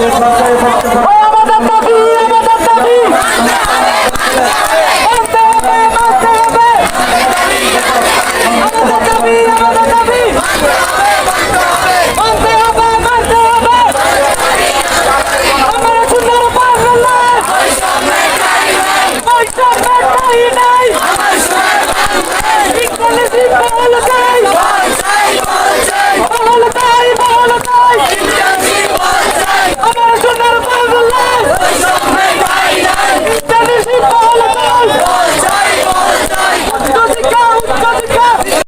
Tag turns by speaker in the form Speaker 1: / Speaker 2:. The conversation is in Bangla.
Speaker 1: আমাদের